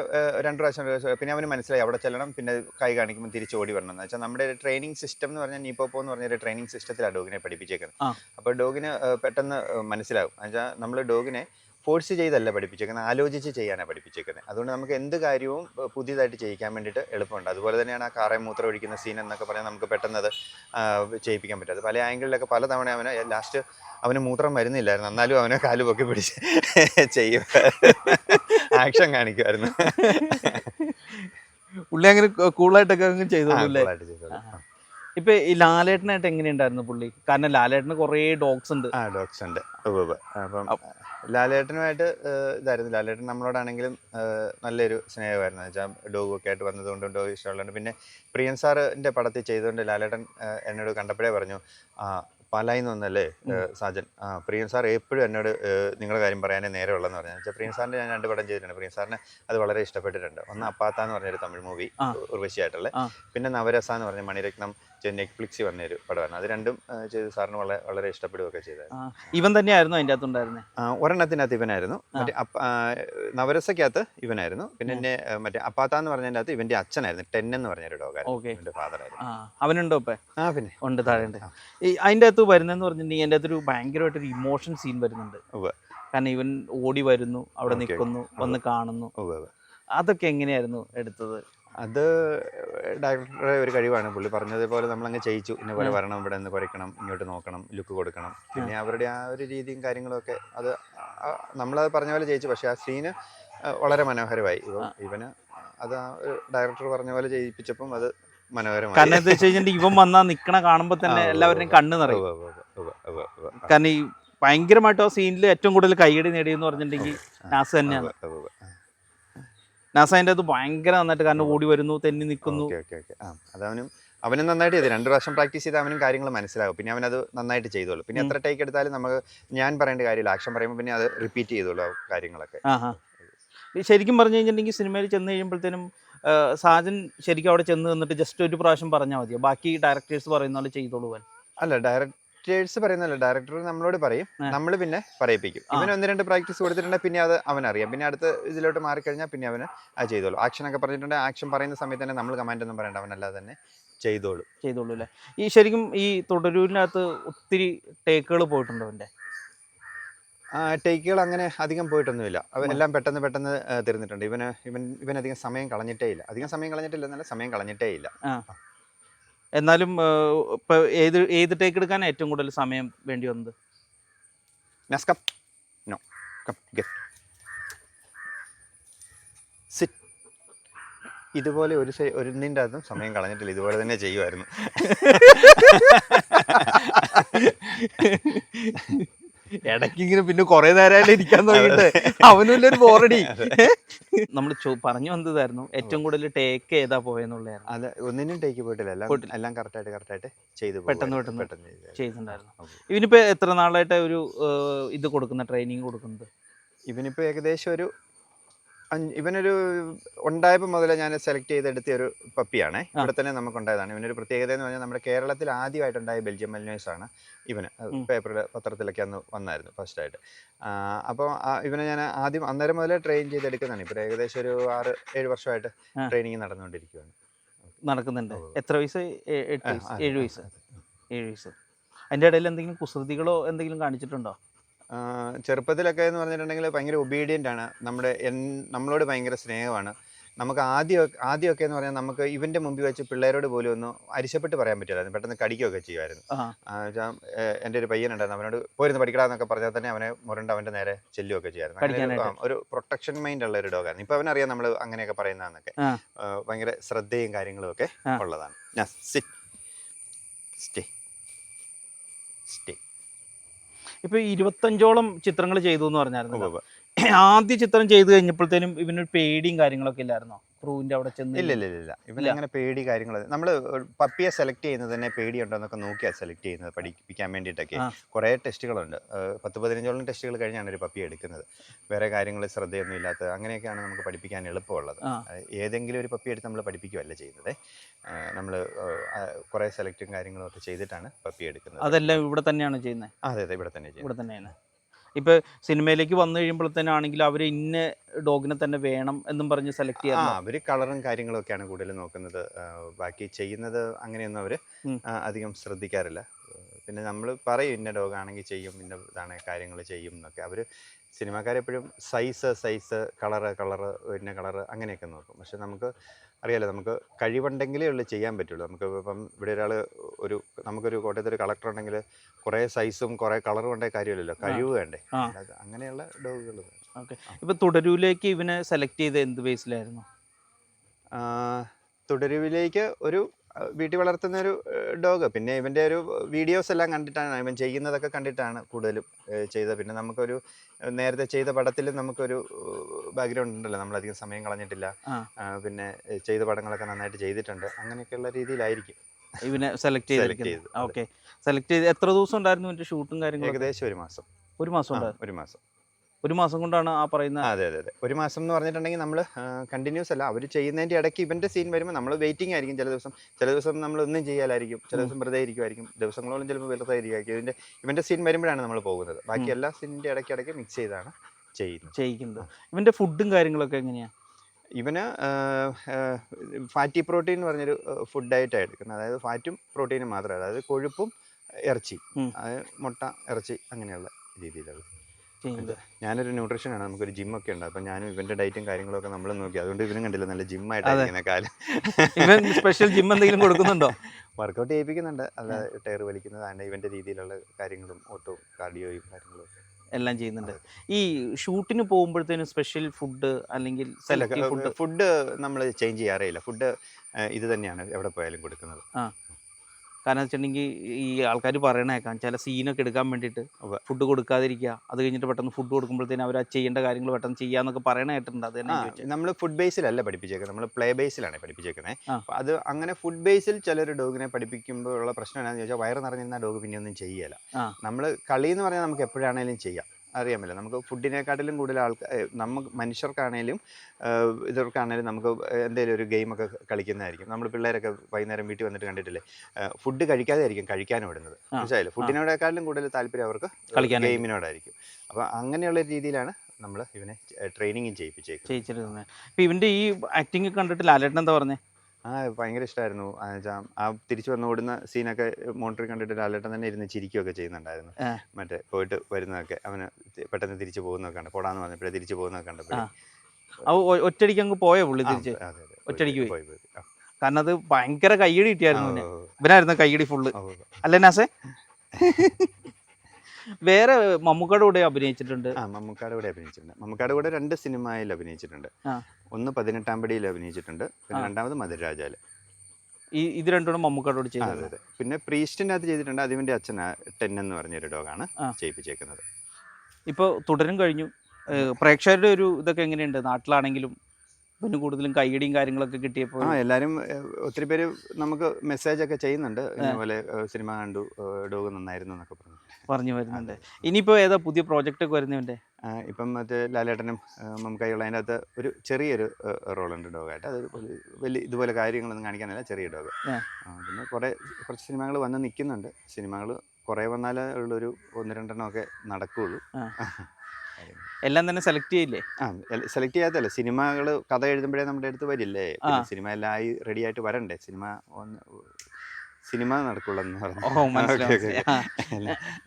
രണ്ട് പ്രാവശ്യം റിവേഴ്സ് പിന്നെ അവന് മനസ്സിലായി അവിടെ ചെല്ലണം പിന്നെ കൈ കാണിക്കുമ്പോൾ തിരിച്ച് ഓടി വരണം. എന്ന് വെച്ചാൽ നമ്മുടെ ഒരു ട്രെയിനിങ് സിസ്റ്റം എന്ന് പറഞ്ഞാൽ നീപ്പോപ്പോ എന്ന് പറഞ്ഞ ഒരു ട്രെയിനിങ് സിസ്റ്റത്തിലാണ് ഡോഗിനെ പഠിപ്പിച്ചേക്കുന്നത്. അപ്പോൾ ഡോഗിന് പെട്ടെന്ന് മനസ്സിലാവും മനസ്സിലാവും എന്നുവെച്ചാൽ നമ്മൾ ഡോഗിനെ ഫോഴ്സ് ചെയ്തല്ല പഠിപ്പിച്ചേക്കുന്നത് ആലോചിച്ച് ചെയ്യാനാണ് പഠിപ്പിച്ചേക്കുന്നത് അതുകൊണ്ട് നമുക്ക് എന്ത് കാര്യവും പുതിയതായിട്ട് ചെയ്യിക്കാൻ വേണ്ടിയിട്ട് എളുപ്പമുണ്ട്. അതുപോലെ തന്നെയാണ് ആ കാറെ മൂത്രം ഒഴിക്കുന്ന സീൻ എന്നൊക്കെ പറഞ്ഞാൽ നമുക്ക് പെട്ടെന്ന് അത് ചെയ്യിപ്പിക്കാൻ പറ്റും. അത് പല ആംഗിളിലൊക്കെ പല തവണ അവന് ലാസ്റ്റ് അവന് മൂത്രം വരുന്നില്ലായിരുന്നു. എന്നാലും അവനെ കാൽ പൊക്കി പിടിച്ച് ചെയ്യും ആക്ഷൻ കാണിക്കുമായിരുന്നു പുള്ളി അങ്ങനെ കൂളായിട്ടൊക്കെ അങ്ങ് ചെയ്തോളൂ. ഇപ്പൊ ഈ ലാലേട്ടനായിട്ട് എങ്ങനെയുണ്ടായിരുന്നു പുള്ളി? കാരണം ലാലേട്ടന് കുറേ ഡോഗ്സ് ഉണ്ട്. ആ ഡോഗ്സ് ഉണ്ട്. അപ്പം ലാലേട്ടനുമായിട്ട് ഇതായിരുന്നു. ലാലേട്ടൻ നമ്മളോടാണെങ്കിലും നല്ലൊരു സ്നേഹമായിരുന്നു. വെച്ചാൽ ഡോഗ് ഒക്കെ ആയിട്ട് വന്നതുകൊണ്ടും ഡോഗ് ഇഷ്ടമുള്ളതുകൊണ്ട്. പിന്നെ പ്രിയൻ സാറിന്റെ പടത്തിൽ ചെയ്തുകൊണ്ട് ലാലേട്ടൻ എന്നോട് കണ്ടപ്പോഴേ പറഞ്ഞു ആ പാലായിന്ന് വന്നല്ലേ സാജൻ? ആ പ്രിയൻ സാർ എപ്പോഴും എന്നോട് നിങ്ങളുടെ കാര്യം പറയാനേ നേരമുള്ളതെന്ന് പറഞ്ഞു. വെച്ചാൽ പ്രിയൻ സാറിന്റെ ഞാൻ രണ്ട് പടം ചെയ്തിട്ടുണ്ട്. പ്രിയൻ സാറിന് അത് വളരെ ഇഷ്ടപ്പെട്ടിട്ടുണ്ട്. ഒന്ന് അപ്പാത്ത എന്ന് പറഞ്ഞൊരു തമിഴ് മൂവി ഉർവശിയായിട്ടുള്ളത് ഉർവശിയായിട്ടുള്ള പിന്നെ നവരസ എന്ന് പറഞ്ഞ മണിരത്നം നെറ്റ്ഫ്ലിക്സിൽ വന്നൊരു പടമാണ്. അത് രണ്ടും ചെയ്ത് സാറിന് വളരെ വളരെ ഇഷ്ടപ്പെടുകയൊക്കെ ചെയ്ത ഇവൻ തന്നെയായിരുന്നു അതിന്റെ അകത്ത് ഉണ്ടായിരുന്നത് ഒരെണ്ണത്തിനകത്ത് ഇവനായിരുന്നു. മറ്റേ നവരസയ്ക്കകത്ത് ഇവനായിരുന്നു. പിന്നെ എന്നെ മറ്റേ അപ്പാത്ത എന്ന് പറഞ്ഞതിന്റെ അകത്ത് ഇവന്റെ അച്ഛനായിരുന്നു. ടെൻ എന്ന് പറഞ്ഞൊരു ഡോഗായിരുന്നു. ഇവന്റെ ഫാദർ ആയിരുന്നു അവനുണ്ടോ ഇപ്പൊ? ആ പിന്നെ. ഉണ്ട് താഴെ ഉണ്ട് അതിന്റെ അകത്ത് വരുന്നെന്ന് പറഞ്ഞിട്ടുണ്ടെങ്കിൽ എന്റെ അകത്തൊരു ഭയങ്കരമായിട്ടൊരു ഇമോഷൻ സീൻ വരുന്നുണ്ട്. കാരണം ഇവൻ ഓടി വരുന്നു അവിടെ നിൽക്കുന്നു വന്ന് കാണുന്നു. അതൊക്കെ എങ്ങനെയായിരുന്നു എടുത്തത്? അത് ഡയറക്ടറുടെ ഒരു കഴിവാണ്. പുള്ളി പറഞ്ഞതുപോലെ നമ്മളങ്ങ് ചെയ്യിച്ചു. ഇന്ന പോലെ വരണം ഇവിടെ നിന്ന് കുറയ്ക്കണം ഇങ്ങോട്ട് നോക്കണം ലുക്ക് കൊടുക്കണം. പിന്നെ അവരുടെ ആ ഒരു രീതിയും കാര്യങ്ങളൊക്കെ അത് നമ്മളത് പറഞ്ഞ പോലെ ചെയ്യിച്ചു. പക്ഷേ ആ സീന് വളരെ മനോഹരമായി. ഇപ്പം ഇവന് അത് ആ ഒരു ഡയറക്ടർ പറഞ്ഞ പോലെ ചെയ്യിപ്പിച്ചപ്പം അത് മനോഹരമായി. കാരണം എന്താ വെച്ച് കഴിഞ്ഞാൽ ഇവൻ വന്നാൽ നിൽക്കണ കാണുമ്പോൾ തന്നെ എല്ലാവരുടെയും കണ്ണ് നിറയും. കാരണം ഈ ഭയങ്കരമായിട്ട് ആ സീനിൽ ഏറ്റവും കൂടുതൽ കൈയടി നേടിയെന്ന് പറഞ്ഞിട്ടുണ്ടെങ്കിൽ നാസ് തന്നെയാണ്. ഉവ്വ് ഉവ്വ് ഉവ്വ്. നാസ അതിന്റെ അത് ഭയങ്കര നന്നായിട്ട് കാരണം ഓടി വരുന്നു തെന്നി നിൽക്കുന്നു. Okay okay okay. ആ അതവനും അവനും നന്നായിട്ട് ചെയ്തു. രണ്ട് പ്രാവശ്യം പ്രാക്ടീസ് ചെയ്ത് അവനും കാര്യങ്ങൾ മനസ്സിലാവും പിന്നെ അവനത് നന്നായിട്ട് ചെയ്തോളൂ. പിന്നെ എത്ര ടേക്ക് എടുത്താലും നമുക്ക് ഞാൻ പറയേണ്ട കാര്യമില്ല. ആക്ഷൻ പറയുമ്പോൾ പിന്നെ അത് റിപ്പീറ്റ് ചെയ്തോളൂ ആ കാര്യങ്ങളൊക്കെ. ശരിക്കും പറഞ്ഞു കഴിഞ്ഞിട്ടുണ്ടെങ്കിൽ സിനിമയിൽ ചെന്ന് കഴിയുമ്പോഴത്തേനും സാജൻ ശരിക്കും അവിടെ ചെന്ന് നിന്നിട്ട് ജസ്റ്റ് ഒരു പ്രാവശ്യം പറഞ്ഞാൽ മതിയോ ബാക്കി ഡയറക്ടേഴ്സ് പറയുന്ന പോലെ ചെയ്തോളൂ അല്ല അല്ല ഡയറക്ടേഴ്സ് പറയുന്നല്ല ഡയറക്ടർ നമ്മളോട് പറയും. നമ്മൾ പിന്നെ പറയിപ്പിക്കും. ഇവന് ഒന്ന് രണ്ട് പ്രാക്ടീസ് കൊടുത്തിട്ടുണ്ടെങ്കിൽ പിന്നെ അത് അവനറിയാം. പിന്നെ അടുത്ത ഇതിലോട്ട് മാറിക്കഴിഞ്ഞാൽ പിന്നെ അവന് അത് ചെയ്തോളൂ. ആക്ഷൻ ഒക്കെ പറഞ്ഞിട്ടുണ്ടെങ്കിൽ ആക്ഷൻ പറയുന്ന സമയത്ത് തന്നെ നമ്മൾ കമാൻഡ് ഒന്നും പറയണ്ട. അവനല്ലാതെ തന്നെ ചെയ്തോളൂ. ചെയ്തോളൂ അല്ലേ? ഈ ശരിക്കും ഈ തുടരൂരിനകത്ത് ഒത്തിരി ടേക്കുകൾ പോയിട്ടുണ്ടോ അവന്റെ? ടേക്കുകൾ അങ്ങനെ അധികം പോയിട്ടൊന്നുമില്ല. അവനെല്ലാം പെട്ടെന്ന് പെട്ടെന്ന് തീർന്നിട്ടുണ്ട്. ഇവന് ഇവൻ ഇവൻ അധികം സമയം കളഞ്ഞിട്ടേ ഇല്ല. അധികം സമയം കളഞ്ഞിട്ടില്ല എന്നല്ല സമയം കളഞ്ഞിട്ടേ ഇല്ല. എന്നാലും ഇപ്പൊ ഏത് ഏത് ടേക്ക് എടുക്കാൻ ഏറ്റവും കൂടുതൽ സമയം വേണ്ടി വന്നത് come. No. Come. Get. Sit. ഇതുപോലെ ഒരു സൈ ഒരിന്നിന്റെ അതും സമയം കളഞ്ഞിട്ടില്ല ഇതുപോലെ തന്നെ ചെയ്യുമായിരുന്നു ഇടയ്ക്ക് ഇങ്ങനെ പിന്നെ കുറെ നേരമായാലും ഇരിക്കാൻ തുടങ്ങിയിട്ട് അവനും ഒരു ബോറടി നമ്മൾ പറഞ്ഞു വന്നതായിരുന്നു ഏറ്റവും കൂടുതൽ ടേക്ക് ഏതാ പോയെന്നുള്ളതായിരുന്നു അല്ല ഒന്നിനും ടേക്ക് പോയിട്ടില്ല എല്ലാം പോയിട്ടില്ല. എല്ലാം കറക്റ്റായിട്ട് കറക്റ്റായിട്ട് ചെയ്തു പെട്ടെന്ന്. പെട്ടെന്ന് ചെയ്തു. ചെയ്തിട്ടുണ്ടായിരുന്നു. ഇവനിപ്പോ എത്ര നാളായിട്ട് ഒരു ഇത് കൊടുക്കുന്ന ട്രെയിനിങ് കൊടുക്കുന്നത് ഇവനിപ്പോ ഏകദേശം ഒരു ഇവനൊരു ഉണ്ടായപ്പോൾ മുതലേ ഞാൻ സെലക്ട് ചെയ്തെടുത്ത ഒരു പപ്പിയാണ്. ഇവിടെ തന്നെ നമുക്ക് ഉണ്ടായതാണ് ഇവനൊരു പ്രത്യേകത എന്ന് പറഞ്ഞാൽ നമ്മുടെ കേരളത്തിൽ ആദ്യമായിട്ടുണ്ടായ ബെൽജിയം മലിനേഴ്സ് ആണ് ഇവന്. പേപ്പറിൽ പത്രത്തിലൊക്കെ അന്ന് വന്നായിരുന്നു ഫസ്റ്റായിട്ട് അപ്പോൾ ഇവനെ ഞാൻ ആദ്യം അന്നേരം മുതലേ ട്രെയിൻ ചെയ്തെടുക്കുന്നതാണ്. ഇപ്പോൾ ഏകദേശം ഒരു ആറ് ഏഴ് വർഷമായിട്ട് ട്രെയിനിങ് നടന്നുകൊണ്ടിരിക്കുകയാണ് നടക്കുന്നുണ്ട്. എത്ര വയസ്സ്? എട്ട് ഏഴ് വയസ്സ്. ഏഴ് വയസ്സ്. അതിന്റെ ഇടയിൽ എന്തെങ്കിലും കുസൃതികളോ എന്തെങ്കിലും കാണിച്ചിട്ടുണ്ടോ? ചെറുപ്പത്തിലൊക്കെ എന്ന് പറഞ്ഞിട്ടുണ്ടെങ്കിൽ ഭയങ്കര ഒബീഡിയന്റ് ആണ്. നമ്മുടെ എൻ- നമ്മളോട് ഭയങ്കര സ്നേഹമാണ്. നമുക്ക് ആദ്യം ആദ്യമൊക്കെ എന്ന് പറഞ്ഞാൽ നമുക്ക് ഇവന്റെ മുമ്പിൽ വെച്ച് പിള്ളേരോട് പോലും ഒന്ന് അരിശപ്പെട്ട് പറയാൻ പറ്റില്ലായിരുന്നു. പെട്ടെന്ന് കടിക്കുകയൊക്കെ ചെയ്യുമായിരുന്നു. എന്റെ ഒരു പയ്യനുണ്ടായിരുന്നു. അവനോട് പോയിരുന്നു പഠിക്കടാന്നൊക്കെ പറഞ്ഞാൽ തന്നെ അവനെ മുരണ്ട് അവന്റെ നേരെ ചെല്ലുകയൊക്കെ ചെയ്യായിരുന്നു ഒരു- പ്രൊട്ടക്ഷൻ മൈൻഡ് ഉള്ള ഒരു ഡോഗാണ് ഇപ്പൊ അവനറിയാം നമ്മൾ അങ്ങനെയൊക്കെ പറയുന്നതെന്നൊക്കെ. ഭയങ്കര ശ്രദ്ധയും കാര്യങ്ങളും ഒക്കെ ഉള്ളതാണ്. സിറ്റ് സ്റ്റേ സ്റ്റേ ഇപ്പൊ ഇരുപത്തഞ്ചോളം ചിത്രങ്ങൾ ചെയ്തു എന്ന് പറഞ്ഞായിരുന്നു ആദ്യ ചിത്രം ചെയ്തു കഴിഞ്ഞപ്പോഴത്തേനും ഇവനൊരു പേടിയും കാര്യങ്ങളൊക്കെ ഇല്ലായിരുന്നോ? ക്രൂവിന്റെ അവിടെ ചെന്ന് ഇല്ല ഇല്ല. ഇല്ല, ഇവന്. അങ്ങനെ പേടി കാര്യങ്ങൾ നമ്മൾ പപ്പിയെ സെലക്ട് ചെയ്യുന്നത് തന്നെ പേടിയുണ്ടോന്നൊക്കെ നോക്കിയാണ് സെലക്ട് ചെയ്യുന്നത് പഠിപ്പിക്കാൻ വേണ്ടിയിട്ടൊക്കെ. കുറെ ടെസ്റ്റുകളുണ്ട്. പത്ത് പതിനഞ്ചോളം ടെസ്റ്റുകൾ കഴിഞ്ഞാണ് ഒരു പപ്പി എടുക്കുന്നത്. വേറെ കാര്യങ്ങൾ ശ്രദ്ധയൊന്നും ഇല്ലാത്ത അങ്ങനെയൊക്കെയാണ് നമുക്ക് പഠിപ്പിക്കാൻ എളുപ്പമുള്ളത്. ഏതെങ്കിലും ഒരു പപ്പി എടുത്ത് നമ്മൾ പഠിപ്പിക്കുകയല്ല ചെയ്യുന്നത്? നമ്മൾ കുറേ സെലക്റ്റും കാര്യങ്ങളും ഒക്കെ ചെയ്തിട്ടാണ് പപ്പി എടുക്കുന്നത്. അതെല്ലാം ഇവിടെ തന്നെയാണ് ചെയ്യുന്നത്? അതെ അതെ ഇവിടെ തന്നെ ഇവിടെ തന്നെയാണ്. ഇപ്പൊ സിനിമയിലേക്ക് വന്നു കഴിയുമ്പോഴത്തേനാണെങ്കിൽ അവർ ഇന്ന ഡോഗിനെ തന്നെ വേണം എന്നും പറഞ്ഞ് സെലക്ട് ചെയ്യാം അവർ കളറും കാര്യങ്ങളും ഒക്കെയാണ് കൂടുതൽ നോക്കുന്നത്. ബാക്കി ചെയ്യുന്നത് അങ്ങനെയൊന്നും അവർ അധികം ശ്രദ്ധിക്കാറില്ല. പിന്നെ നമ്മൾ പറയും ഇന്ന ഡോഗാണെങ്കിൽ ചെയ്യും ഇന്ന ഇതാണ് കാര്യങ്ങൾ ചെയ്യും എന്നൊക്കെ. അവർ സിനിമാക്കാരെപ്പോഴും സൈസ് സൈസ് കളറ് കളറ് പിന്നെ കളറ് അങ്ങനെയൊക്കെ നോക്കും. പക്ഷെ നമുക്ക് അറിയാലോ നമുക്ക് കഴിവുണ്ടെങ്കിലേ ഉള്ളൂ ചെയ്യാൻ പറ്റുള്ളൂ. നമുക്ക് ഇപ്പം ഇവിടെ ഒരാൾ ഒരു നമുക്കൊരു കോട്ടയത്ത് ഒരു കളക്ടർ ഉണ്ടെങ്കിൽ കുറേ സൈസും കുറേ കളറും ഉണ്ടേ കാര്യമില്ലല്ലോ. കഴിവ് വേണ്ടേ? അങ്ങനെയുള്ള ഡോഗുകൾ ഓക്കെ. ഇപ്പം തുടരൂലേക്ക് ഇവനെ സെലക്ട് ചെയ്ത് എന്ത് ബേസിലായിരുന്നു തുടരുവിലേക്ക് ഒരു വീട്ടിൽ വളർത്തുന്ന ഒരു ഡോഗ്. പിന്നെ ഇവന്റെ ഒരു വീഡിയോസ് എല്ലാം കണ്ടിട്ടാണ് ഇവൻ ചെയ്യുന്നതൊക്കെ കണ്ടിട്ടാണ് കൂടുതലും ചെയ്തത് പിന്നെ നമുക്കൊരു നേരത്തെ ചെയ്ത പടത്തിൽ നമുക്കൊരു ബാക്ക്ഗ്രൗണ്ട് ഉണ്ടല്ലോ. നമ്മളധികം സമയം കളഞ്ഞിട്ടില്ല. പിന്നെ ചെയ്ത പടങ്ങളൊക്കെ നന്നായിട്ട് ചെയ്തിട്ടുണ്ട്. അങ്ങനെയൊക്കെയുള്ള രീതിയിലായിരിക്കും. ഇവനെ സെലക്ട് ചെയ്ത് ഓക്കെ സെലക്ട് ചെയ്ത് എത്ര ദിവസം ഉണ്ടായിരുന്നു ഷൂട്ടും കാര്യങ്ങളും ഏകദേശം ഒരു മാസം. ഒരു മാസം ഒരു മാസം. ഒരു മാസം കൊണ്ടാണ് ആ പറയുന്ന അതെ അതെ അതെ. ഒരു മാസം എന്ന് പറഞ്ഞിട്ടുണ്ടെങ്കിൽ നമ്മൾ കണ്ടിന്യൂസ് അല്ല. അവർ ചെയ്യുന്നതിന്റെ ഇടയ്ക്ക് ഇവന്റെ സീൻ വരുമ്പോൾ നമ്മൾ വെയിറ്റിംഗ് ആയിരിക്കും. ചില ദിവസം ചില ദിവസം നമ്മൾ ഒന്നും ചെയ്യാലായിരിക്കും. ചില ദിവസം വെറുതെ ഇരിക്കുമായിരിക്കും ദിവസങ്ങളോളം ചിലപ്പോൾ വെറുതെ ഇരിക്കുമായിരിക്കും ഇതിന്റെ ഇവന്റെ സീൻ വരുമ്പോഴാണ് നമ്മൾ പോകുന്നത്. ബാക്കി എല്ലാ സീനിന്റെ ഇടയ്ക്ക് ഇടയ്ക്ക് മിക്സ് ചെയ്താണ് ചെയ്യുന്നത്. ചെയ്യിക്കുന്നത് ഇവന്റെ ഫുഡും കാര്യങ്ങളൊക്കെ എങ്ങനെയാണ് ഇവന് ഫാറ്റി പ്രോട്ടീൻ എന്ന് പറഞ്ഞൊരു ഫുഡായിട്ടാണ് എടുക്കുന്നത്. അതായത് ഫാറ്റും പ്രോട്ടീനും മാത്രമേ അതായത് കൊഴുപ്പും ഇറച്ചി മുട്ട ഇറച്ചി അങ്ങനെയുള്ള രീതിയിലുള്ള ചെയ്യുന്നത് ഞാനൊരു ന്യൂട്രീഷനാണ്. നമുക്കൊരു ജിമ്മൊക്കെ ഉണ്ട്. അപ്പം ഞാനും ഇവന്റെ ഡയറ്റും കാര്യങ്ങളൊക്കെ നമ്മൾ നോക്കി. അതുകൊണ്ട് ഇവനും കണ്ടില്ല. നല്ല ജിമ്മായിട്ടാണ് കാലം. ഇവൻ സ്പെഷ്യൽ ജിം എന്തെങ്കിലും കൊടുക്കുന്നുണ്ടോ? വർക്കൗട്ട് ചെയ്യിപ്പിക്കുന്നുണ്ട്. അല്ല ടയർ വലിക്കുന്നത് അതിന്റെ ഇവന്റെ രീതിയിലുള്ള കാര്യങ്ങളും ഓട്ടോ കാർഡിയോയും കാര്യങ്ങളും. എല്ലാം ചെയ്യുന്നുണ്ട്. ഈ ഷൂട്ടിന് പോകുമ്പോഴത്തേനും സ്പെഷ്യൽ ഫുഡ് അല്ലെങ്കിൽ ഫുഡ് ഫുഡ് നമ്മൾ ചേഞ്ച് ചെയ്യാറേ ഇല്ല ഫുഡ് ഇത് തന്നെയാണ് എവിടെ പോയാലും കൊടുക്കുന്നത്. കാരണം വെച്ചിട്ടുണ്ടെങ്കിൽ ഈ ആൾക്കാർ പറയണേക്കാം ചില സീനൊക്കെ എടുക്കാൻ വേണ്ടിയിട്ട്. ഫുഡ് കൊടുക്കാതിരിക്കുക. അത് കഴിഞ്ഞിട്ട് പെട്ടെന്ന് ഫുഡ് കൊടുക്കുമ്പോഴത്തേനും അവർ ചെയ്യേണ്ട കാര്യങ്ങൾ പെട്ടെന്ന് ചെയ്യാന്നൊക്കെ പറയണായിട്ടുണ്ട് അത് തന്നെ നമ്മൾ ഫുഡ് ബേസിലല്ല പഠിപ്പിച്ചേക്കുന്നത് നമ്മൾ പ്ലേ ബേസിലാണ് പഠിപ്പിച്ചേക്കുന്നത് അത് അങ്ങനെ ഫുഡ് ബേസിൽ ചിലർ ഡോഗിനെ പഠിപ്പിക്കുമ്പോഴുള്ള പ്രശ്നം എന്താണെന്ന് ചോദിച്ചാൽ വയറ് നിറഞ്ഞിരുന്ന ഡോഗ് പിന്നെ ഒന്നും ചെയ്യല നമ്മൾ കളി എന്ന് പറഞ്ഞാൽ നമുക്ക് എപ്പോഴാണെങ്കിലും ചെയ്യാം. അറിയാമല്ലോ നമുക്ക് ഫുഡിനെക്കാട്ടിലും കൂടുതൽ ആൾക്കാർ നമുക്ക് മനുഷ്യർക്കാണേലും ഇവർക്കാണേലും നമുക്ക് എന്തെങ്കിലും ഒരു ഗെയിമൊക്കെ കളിക്കുന്നതായിരിക്കും. നമ്മൾ പിള്ളേരൊക്കെ വൈകുന്നേരം വീട്ടിൽ വന്നിട്ട് കണ്ടിട്ടില്ലേ? ഫുഡ് കഴിക്കാതെ ആയിരിക്കും കഴിക്കാനും ഇടുന്നത്. മനസ്സിലായില്ലേ? ഫുഡിനോടേക്കാളും കൂടുതൽ താല്പര്യം അവർക്ക്. ഗെയിമിനോടായിരിക്കും. അപ്പോൾ അങ്ങനെയുള്ള രീതിയിലാണ് നമ്മൾ ഇവനെ ട്രെയിനിങ്ങും ചെയ്യിപ്പിച്ചേക്കുന്നത്. ചെയ്യിച്ചിരുന്നത്. ഇപ്പം ഇവന്റെ ഈ ആക്ടിങ് കണ്ടിട്ട് ലാലേട്ടൻ എന്താ പറഞ്ഞേ? ആ ഭയങ്കര ഇഷ്ടമായിരുന്നു ആ തിരിച്ചു വന്ന് ഓടുന്ന സീനൊക്കെ മോണിറ്ററിൽ കണ്ടിട്ട് ലാലേട്ടൻ തന്നെ ഇരുന്ന് ചിരിക്കുകയൊക്കെ ചെയ്യുന്നുണ്ടായിരുന്നു. മറ്റേ പോയിട്ട് വരുന്നതൊക്കെ. അവന് പെട്ടെന്ന് തിരിച്ചു പോകുന്നൊക്കെ ഉണ്ട് പോടാന്ന് പറഞ്ഞപ്പോഴേ തിരിച്ചു പോകുന്നൊക്കെ കണ്ടപ്പോഴേ. ഒറ്റടിക്ക് അങ്ങ് പോയേ പുള്ളി തിരിച്ച്? അതെ. പോയി. കാരണം അത് ഭയങ്കര കയ്യടി കിട്ടിയായിരുന്നു ഇവനായിരുന്നു കയ്യടി ഫുള്ള്. അല്ലേ നാസേ? വേറെ മമ്മൂക്കാട് കൂടെ അഭിനയിച്ചിട്ടുണ്ട്. ആ മമ്മൂക്കാട് കൂടെ അഭിനയിച്ചിട്ടുണ്ട്. മമ്മൂക്കാട് കൂടെ രണ്ട് സിനിമയിൽ അഭിനയിച്ചിട്ടുണ്ട്. ഒന്ന് പതിനെട്ടാം പടിയിൽ അഭിനയിച്ചിട്ടുണ്ട്. പിന്നെ. രണ്ടാമത് മധുരരാജാൽ. ഈ ഇത് രണ്ടും മമ്മൂക്കാട്ടോട് ചെയ്യുന്നത് അതെ അതെ. പിന്നെ പ്രീസ്റ്റിന്റെ അകത്ത് ചെയ്തിട്ടുണ്ട് അതിവന്റെ അച്ഛൻ ടെൻ എന്ന് പറഞ്ഞൊരു ഡോഗാണ്. ചെയ്യിപ്പിച്ചേക്കുന്നത്. ഇപ്പോൾ തുടരും കഴിഞ്ഞു. പ്രേക്ഷകരുടെ ഒരു ഇതൊക്കെ എങ്ങനെയുണ്ട്? നാട്ടിലാണെങ്കിലും പിന്നെ കൂടുതലും കൈയടിയും കാര്യങ്ങളൊക്കെ കിട്ടിയപ്പോൾ ആ എല്ലാവരും ഒത്തിരി പേര് നമുക്ക് മെസ്സേജ് ഒക്കെ ചെയ്യുന്നുണ്ട്. ഇതുപോലെ സിനിമ കണ്ടു ഡോഗ് നന്നായിരുന്നു എന്നൊക്കെ പറഞ്ഞു. പറഞ്ഞു വരുന്നുണ്ട്. ഇനിയിപ്പോൾ ഏതാ പുതിയ പ്രോജക്റ്റ് ഒക്കെ വരുന്നവന്റെ ആ, ഇപ്പം മറ്റേ ലാലേട്ടനും മമ്മൂക്കായുള്ള അതിന്റെ അകത്ത് ഒരു ചെറിയൊരു റോളുണ്ട് ഡോഗായിട്ട്. അത് വലിയ ഇതുപോലെ കാര്യങ്ങളൊന്നും കാണിക്കാനല്ല ചെറിയ ഡോഗ്. പിന്നെ കുറേ കുറച്ച് സിനിമകൾ വന്ന് നിൽക്കുന്നുണ്ട് സിനിമകൾ കുറേ വന്നാലേ ഉള്ളൊരു ഒന്ന് രണ്ടെണ്ണം ഒക്കെ നടക്കുകയുള്ളൂ എല്ലാം തന്നെ സെലക്ട് ചെയ്യില്ലേ? ആ സെലക്ട് ചെയ്യാത്തല്ല സിനിമകൾ കഥ എഴുതുമ്പോഴേ നമ്മുടെ അടുത്ത് വരില്ലേ? സിനിമ എല്ലാം ആയി റെഡി ആയിട്ട് വരണ്ടേ? സിനിമ ഒന്ന് സിനിമ നടക്കുള്ളൂ എന്ന് പറഞ്ഞു. ഓ മനസ്സിലായി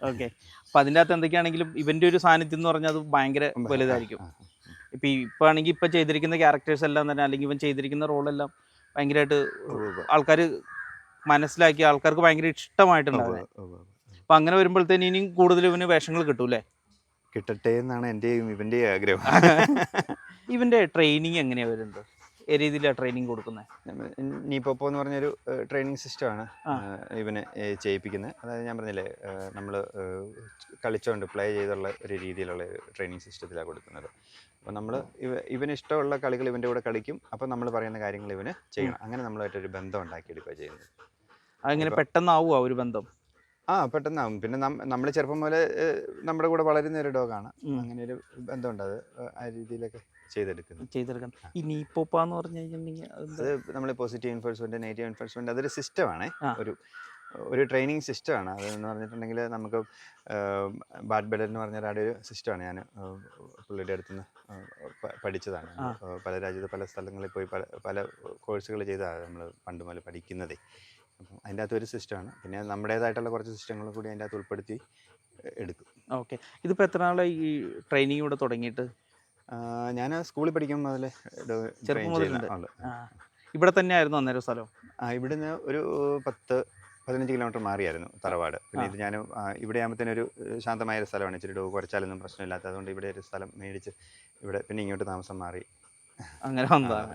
ഓക്കേ, അപ്പൊ അതിന്റെ അകത്ത് എന്തൊക്കെയാണെങ്കിലും ഇവന്റെ ഒരു സാന്നിധ്യം എന്ന് പറഞ്ഞാൽ അത് ഭയങ്കര വലുതായിരിക്കും. ഇപ്പൊ ഇപ്പൊ ഇപ്പം ആണെങ്കിൽ ഇപ്പൊ ചെയ്തിരിക്കുന്ന ക്യാരക്ടേഴ്സ് എല്ലാം തന്നെ അല്ലെങ്കിൽ ഇവൻ ചെയ്തിരിക്കുന്ന റോളെല്ലാം ഭയങ്കരമായിട്ട്. ആൾക്കാർ മനസ്സിലാക്കി ആൾക്കാർക്ക് ഭയങ്കര ഇഷ്ടമായിട്ടുണ്ട് ഉവ്വ്. അങ്ങനെ വരുമ്പോഴത്തേന് ഇനിയും കൂടുതൽ ഇവന് വേഷങ്ങൾ കിട്ടൂലേ കിട്ടട്ടെ എന്നാണ് എന്റെയും ഇവന്റെയും ആഗ്രഹം. ഇവന്റെ ട്രെയിനിങ് എങ്ങനെയാ വരുന്നത്? രീതിയിലാണ് ട്രെയിനിങ് കൊടുക്കുന്നത് നീപ്പോപ്പോ എന്ന് പറഞ്ഞൊരു ട്രെയിനിങ് സിസ്റ്റമാണ്. ഇവനെ ചെയ്യിപ്പിക്കുന്നത് അതായത് ഞാൻ പറഞ്ഞില്ലേ നമ്മൾ കളിച്ചുകൊണ്ട് പ്ലേ ചെയ്തുള്ള ഒരു രീതിയിലുള്ള ട്രെയിനിങ് സിസ്റ്റത്തിലാണ് കൊടുക്കുന്നത്. അപ്പോൾ നമ്മൾ ഇവ ഇവന് ഇഷ്ടമുള്ള കളികൾ ഇവന്റെ കൂടെ കളിക്കും. അപ്പോൾ നമ്മൾ പറയുന്ന കാര്യങ്ങൾ ഇവന് ചെയ്യണം. അങ്ങനെ നമ്മളായിട്ടൊരു ബന്ധം ഉണ്ടാക്കിയെടുക്കുക ചെയ്യുന്നത്. അതെങ്ങനെ പെട്ടെന്നാവുക ഒരു ബന്ധം? ആ പെട്ടെന്നാവും. പിന്നെ നമ്മൾ ചെറുപ്പം മുതലേ നമ്മുടെ കൂടെ വളരുന്ന ഒരു ഡോഗാണ്. അങ്ങനെ ഒരു ബന്ധമുണ്ട് അത് ആ രീതിയിലൊക്കെ. ചെയ്തെടുക്കുന്നു. ചെയ്തെടുക്കാൻ ഈ നീപ്പോപ്പ എന്ന് പറഞ്ഞു കഴിഞ്ഞിട്ടുണ്ടെങ്കിൽ അത് അത് നമ്മൾ പോസിറ്റീവ് ഇൻഫോഴ്സ്മെന്റ് നെഗറ്റീവ് ഇൻഫോഴ്സ്മെന്റ് അതൊരു സിസ്റ്റമാണ് ഒരു ഒരു ട്രെയിനിങ് സിസ്റ്റമാണ് അതെന്ന് പറഞ്ഞിട്ടുണ്ടെങ്കിൽ നമുക്ക് ബാഡ് ബെഡ് എന്ന് പറഞ്ഞ ഒരാളുടെ ഒരു സിസ്റ്റമാണ് ഞാൻ പുള്ളിയുടെ അടുത്ത് നിന്ന് പഠിച്ചതാണ്. പല രാജ്യത്ത് പല സ്ഥലങ്ങളിൽ പോയി പല പല കോഴ്സുകൾ ചെയ്താണ് നമ്മൾ പണ്ട് മുതൽ പഠിക്കുന്നതേ. അപ്പം അതിന്റെ അകത്ത് ഒരു സിസ്റ്റമാണ് പിന്നെ നമ്മുടേതായിട്ടുള്ള കുറച്ച് സിസ്റ്റങ്ങൾ കൂടി അതിന്റെ അകത്ത് ഉൾപ്പെടുത്തി എടുക്കും. ഓക്കെ. ഇതിപ്പോൾ എത്ര നാളെ ഈ ട്രെയിനിങ് ഇവിടെ തുടങ്ങിയിട്ട്? ഞാൻ സ്കൂളിൽ പഠിക്കുമ്പോൾ മുതൽ ചെറുപ്പം മുതലുണ്ട്. ഇവിടെ തന്നെയായിരുന്നു അന്നേരം സ്ഥലം? ആ ഇവിടുന്ന് ഒരു പത്ത് പതിനഞ്ച് കിലോമീറ്റർ മാറിയായിരുന്നു തറവാട്. പിന്നെ ഇത് ഞാൻ ഇവിടെ ആകുമ്പോഴത്തേനും ഒരു ശാന്തമായ ഒരു സ്ഥലമാണ്. ഇച്ചിരി കുറച്ചാലൊന്നും പ്രശ്നമില്ലാത്ത അതുകൊണ്ട് ഇവിടെ ഒരു സ്ഥലം മേടിച്ച് ഇവിടെ പിന്നെ ഇങ്ങോട്ട് താമസം മാറി. അങ്ങനെ വന്നതാണ്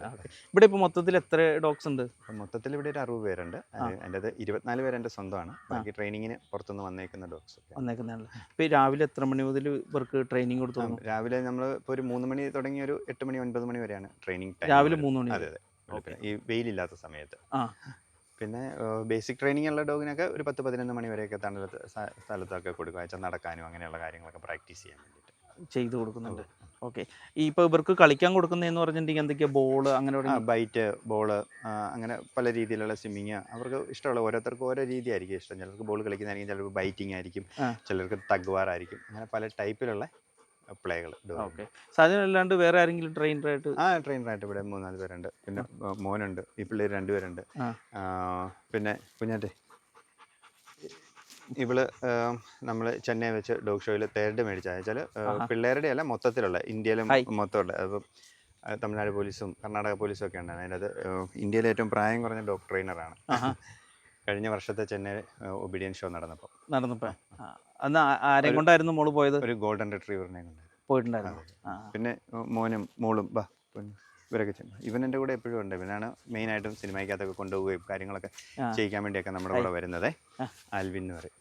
ഇവിടെ ഇപ്പോൾ മൊത്തത്തിൽ എത്ര ഡോഗ്സ് ഉണ്ട്? മൊത്തത്തിൽ ഇവിടെ ഒരു അറുപത് പേരുണ്ട്. എന്റെ ഇരുപത്തിനാല് പേര് എന്റെ സ്വന്തമാണ്. ബാക്കി ട്രെയിനിങ്ങിന് പുറത്തുനിന്ന് വന്നേക്കുന്ന ഡോഗ്സ് വന്നേക്കുന്നതാണ്. ഇപ്പൊ രാവിലെ എത്ര മണി മുതൽ ഇവർക്ക് ട്രെയിനിങ് കൊടുത്തു രാവിലെ നമ്മൾ ഇപ്പോൾ ഒരു മൂന്ന് മണി തുടങ്ങി ഒരു എട്ട് മണി ഒൻപത് മണി വരെയാണ് ട്രെയിനിങ് ടൈം രാവിലെ മൂന്ന് മണി അതെ അതെ. ഈ വെയിലില്ലാത്ത സമയത്ത്. പിന്നെ ബേസിക് ട്രെയിനിങ് ഉള്ള ഡോഗിനൊക്കെ ഒരു പത്ത് പതിനൊന്ന് മണി വരെയൊക്കെ തണലത്ത് സ്ഥ- സ്ഥലത്തൊക്കെ കൊടുക്കുക വെച്ചാൽ നടക്കാനും അങ്ങനെയുള്ള കാര്യങ്ങളൊക്കെ പ്രാക്ടീസ് ചെയ്യാൻ വേണ്ടിയിട്ട് ചെയ്ത് കൊടുക്കുന്നുണ്ട്. ഓക്കെ. ഈ ഇപ്പോൾ ഇവർക്ക് കളിക്കാൻ കൊടുക്കുന്നതെന്ന് പറഞ്ഞിട്ടുണ്ടെങ്കിൽ എന്തൊക്കെയാ ബോൾ അങ്ങനെ ബൈറ്റ് ബോൾ അങ്ങനെ പല രീതിയിലുള്ള സ്വിമ്മിങ് അവർക്ക് ഇഷ്ടമുള്ള ഓരോരുത്തർക്കും ഓരോ രീതി ആയിരിക്കും ഇഷ്ടം. ചിലർക്ക് ബോൾ കളിക്കുന്നതായിരിക്കും ചിലർക്ക് ബൈറ്റിംഗ് ആയിരിക്കും ചിലർക്ക് തഗ്വാർ ആയിരിക്കും. അങ്ങനെ പല ടൈപ്പിലുള്ള പ്ലേകൾ ഓക്കെ. സാധനം അല്ലാണ്ട് വേറെ ആരെങ്കിലും ട്രെയിനറായിട്ട് ആ ട്രെയിനറായിട്ട് ഇവിടെ മൂന്നാൽ പേരുണ്ട്. പിന്നെ മോനുണ്ട്. ഈ പിള്ളേർ രണ്ടുപേരുണ്ട്. പിന്നെ കുഞ്ഞാറ്റെ ഇവൾ നമ്മൾ ചെന്നൈ വെച്ച് ഡോഗ് ഷോയിൽ തേർഡ് മേടിച്ചാൽ വെച്ചാൽ. പിള്ളേരുടെ അല്ല മൊത്തത്തിലുള്ള ഇന്ത്യയിലും. മൊത്തമുള്ള. അപ്പം തമിഴ്നാട് പോലീസും കർണാടക പോലീസും ഒക്കെ ഉണ്ടായിരുന്നു. അതിനകത്ത് ഇന്ത്യയിലെ ഏറ്റവും പ്രായം കുറഞ്ഞ ഡോഗ് ട്രെയിനറാണ്. കഴിഞ്ഞ വർഷത്തെ ചെന്നൈ ഒബീഡിയൻ ഷോ നടന്നപ്പോൾ നടന്നപ്പോൾ. അന്ന് ആരെ കൊണ്ടായിരുന്നു മോൾ പോയത്? ഒരു ഗോൾഡൻ റിട്രീവറിനെ കൊണ്ട് പോയിട്ടുണ്ടായിരുന്നു. പിന്നെ മോനും മോളും ബാ ഇവരൊക്കെ ചെന്നു. ഇവൻ എന്റെ കൂടെ എപ്പോഴും ഉണ്ട്. ഇവനാണ് മെയിനായിട്ടും സിനിമയ്ക്കകത്തൊക്കെ കൊണ്ടുപോവുകയും കാര്യങ്ങളൊക്കെ. ചെയ്യിക്കാൻ വേണ്ടിയൊക്കെ നമ്മുടെ കൂടെ വരുന്നത്. ആൽവിൻ എന്ന് പറയും.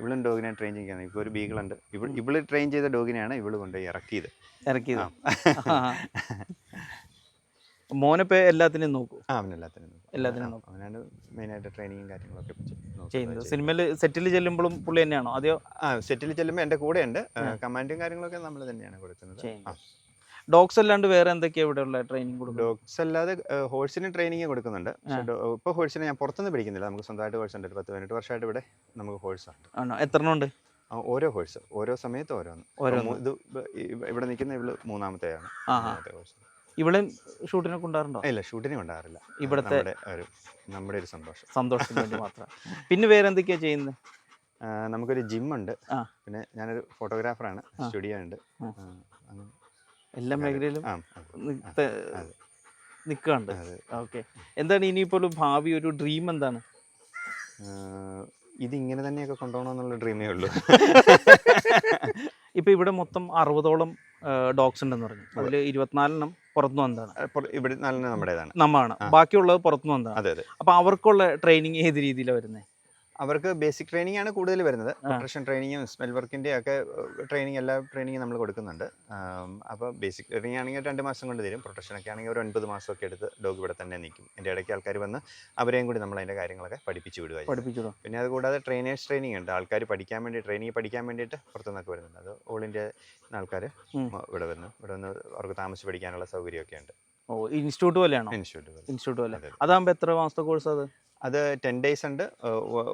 ഇവളും ഡോഗിനെ ട്രെയിൻ ചെയ്യാൻ ഇപ്പൊ ഒരു ബീഗിളുണ്ട്. ഇവൾ ഇവൾ ട്രെയിൻ ചെയ്ത ഡോഗിനെയാണ് ഇവൾ കൊണ്ട് ഇറക്കിയത്. ഇറക്കിയത്. എല്ലാത്തിനും മോനിപ്പോ എല്ലാത്തിനെയും നോക്കൂ. ആ അവനെല്ലാത്തിനും നോക്കും. എല്ലാത്തിനും നോക്കും. അവനാണ് മെയിനായിട്ട് ട്രെയിനിങ്ങും കാര്യങ്ങളൊക്കെ ചെയ്യുന്നത്. സിനിമയിൽ സെറ്റിൽ ചെല്ലുമ്പോഴും പുള്ളി തന്നെയാണോ? അതെയോ? ആ സെറ്റിൽ ചെല്ലുമ്പോൾ എന്റെ കൂടെ ഉണ്ട്. കമാൻഡും കാര്യങ്ങളൊക്കെ നമ്മൾ തന്നെയാണ് കൊടുക്കുന്നത്. ആ. ഡോഗ്സ് അല്ലാണ്ട് വേറെ എന്തൊക്കെയാ ഇവിടെ ഉള്ള ട്രെയിനിങ് കൊടുക്കുന്നത്? ഡോഗ്സ് അല്ലാതെ ഹോഴ്സിന് ട്രെയിനിങ് കൊടുക്കുന്നുണ്ട്. ഇപ്പൊ ഇപ്പോൾ ഹോഴ്സിനെ ഞാൻ പുറത്തുനിന്ന് പിടിക്കുന്നില്ല. നമുക്ക് സ്വന്തമായിട്ട് ഹോഴ്സ് ഉണ്ട്. ഒരു പത്ത് പതിനെട്ട് വർഷമായിട്ട് ഇവിടെ നമുക്ക് ഹോഴ്സ് ഉണ്ട്. ആണോ? എത്ര ഉണ്ട്? ഓരോ ഹോഴ്സ്. ഓരോ സമയത്ത് ഓരോന്ന്. ഇത് ഇവിടെ നിൽക്കുന്ന ഇവൾ മൂന്നാമത്തെയാണ്. ഇവിടെ ഷൂട്ടിനെ കൊണ്ടാറുണ്ടോ ഇല്ല ഷൂട്ടിനെ കൊണ്ടാറില്ല. ഇവിടുത്തെ- നമ്മുടെ ഒരു നമ്മുടെ ഒരു സന്തോഷം. സന്തോഷത്തിന് വേണ്ടി മാത്രം. പിന്നെ വേറെ എന്തൊക്കെയാ ചെയ്യുന്നത്? നമുക്കൊരു ജിം ഉണ്ട്. പിന്നെ ഞാനൊരു ഫോട്ടോഗ്രാഫറാണ് ആണ്. സ്റ്റുഡിയോ ഉണ്ട്. അങ്ങനെ. എല്ലാ മേഖലയിലും ഓക്കെ. എന്താണ് ഇനിയിപ്പോൾ ഭാവി ഒരു ഡ്രീം എന്താണ്? ഇതിങ്ങനെ ഇത് ഇങ്ങനെ തന്നെയൊക്കെ കൊണ്ടുപോകണമെന്നുള്ള ഡ്രീമേ ഉള്ളൂ. ഇപ്പൊ ഇവിടെ മൊത്തം അറുപതോളം ഡോഗ്സ് ഉണ്ടെന്ന് പറഞ്ഞു. അതിൽ ഇരുപത്തിനാലെണ്ണം പുറത്തു വന്നതാണ്. ഇവിടെ നമ്മുടേതാണ്. നമ്മാണ്. ബാക്കിയുള്ളത് പുറത്തു വന്നതാണ്. അതെ അതെ. അപ്പൊ അവർക്കുള്ള ട്രെയിനിങ് ഏത് രീതിയിലാണ് വരുന്നത് അവർക്ക് ബേസിക് ട്രെയിനിങ് ആണ് കൂടുതൽ വരുന്നത്. പ്രൊട്ടക്ഷൻ ട്രെയിനിങ്ങും സ്മെൽ വർക്കിന്റെ ഒക്കെ ട്രെയിനിങ് എല്ലാ ട്രെയിനിങ്ങും നമ്മൾ കൊടുക്കുന്നുണ്ട്. അപ്പോൾ ബേസിക് ട്രെയിനിങ് ആണെങ്കിൽ രണ്ട് മാസം കൊണ്ട് തരും. പ്രൊട്ടക്ഷൻ ഒക്കെ ആണെങ്കിൽ ഒരു ഒൻപത് മാസമൊക്കെ എടുത്ത് ഡോഗ് ഇവിടെ തന്നെ നിൽക്കും. എന്റെ ഇടയ്ക്ക് ആൾക്കാർ വന്ന് അവരെയും കൂടി നമ്മൾ അതിന്റെ കാര്യങ്ങളൊക്കെ പഠിപ്പിച്ചു വിടുക പഠിപ്പിച്ചു പിന്നെ അതുകൂടാതെ ട്രെയിനേഴ്സ് ട്രെയിനിങ് ഉണ്ട്. ആൾക്കാർ പഠിക്കാൻ വേണ്ടി ട്രെയിനിങ് പഠിക്കാൻ വേണ്ടിയിട്ട് പുറത്തുനിന്നൊക്കെ വരുന്നുണ്ട്. അത് ഓൾ ഇന്ത്യ ആൾക്കാർ ഇവിടെ വന്ന് ഇവിടെ വന്ന് അവർക്ക് താമസിച്ച് പഠിക്കാനുള്ള സൗകര്യമൊക്കെ ഉണ്ട്. ഓ ഇൻസ്റ്റിറ്റ്യൂട്ട് പോലെയാണോ? ഇൻസ്റ്റിറ്റ്യൂട്ടുകൾ ഇൻസ്റ്റിറ്റ്യൂട്ട് പോലെ. അതെ. അതാകുമ്പോൾ എത്ര മാസത്തെ കോഴ്സ് അത്? അത് ടെൻ ഡേയ്സ് ഉണ്ട്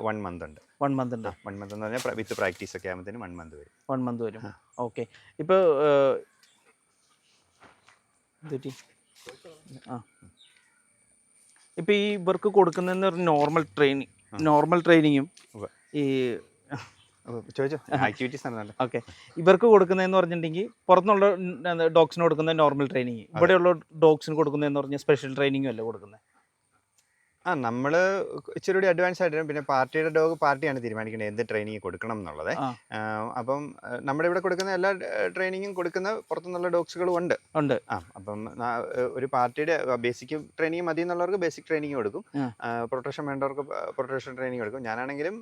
വൺ മന്ത് ഉണ്ട്. വൺ മന്ത് ഉണ്ട്. വൺ മന്ത് എന്ന് പറഞ്ഞാൽ വിത്ത് പ്രാക്ടീസ് ഒക്കെ ആകുമ്പോഴത്തേനും വൺ മന്ത് വരും. വൺ മന്ത് വരും. ഓക്കെ ഇപ്പോൾ ആ. ഇപ്പം ഈ ഇവർക്ക് കൊടുക്കുന്നതെന്ന് പറഞ്ഞാൽ നോർമൽ ട്രെയിനിങ് നോർമൽ ട്രെയിനിങ്ങും ഈ ചോദിച്ചോ? ആക്ടിവിറ്റീസ് നടന്നുണ്ട് ഓക്കെ ഇവർക്ക് കൊടുക്കുന്നതെന്ന് പറഞ്ഞിട്ടുണ്ടെങ്കിൽ പുറത്തുള്ള ഡോഗ്സിന് കൊടുക്കുന്ന നോർമൽ ട്രെയിനിങ് ഇവിടെയുള്ള ഡോഗ്സിന് കൊടുക്കുന്നതെന്ന് പറഞ്ഞാൽ സ്പെഷ്യൽ ട്രെയിനിങ്ങും അല്ലേ കൊടുക്കുന്നത് ആ നമ്മൾ ഇച്ചിരി കൂടി അഡ്വാൻസ് ആയിട്ട് പിന്നെ പാർട്ടിയുടെ ഡോഗ് പാർട്ടിയാണ് തീരുമാനിക്കുന്നത് എന്ത് ട്രെയിനിങ് കൊടുക്കണം എന്നുള്ളത്. അപ്പം നമ്മുടെ ഇവിടെ കൊടുക്കുന്ന എല്ലാ ട്രെയിനിങ്ങും കൊടുക്കുന്ന പുറത്തുനിന്നുള്ള ഡോഗ്സുകളും ഉണ്ട്. ഉണ്ട്. ആ അപ്പം ഒരു പാർട്ടിയുടെ ബേസിക് ട്രെയിനിങ് മതി എന്നുള്ളവർക്ക് ബേസിക് ട്രെയിനിങ് കൊടുക്കും. പ്രൊട്ടക്ഷൻ വേണ്ടവർക്ക് പ്രൊട്ടക്ഷൻ ട്രെയിനിങ് കൊടുക്കും. ഞാനാണെങ്കിലും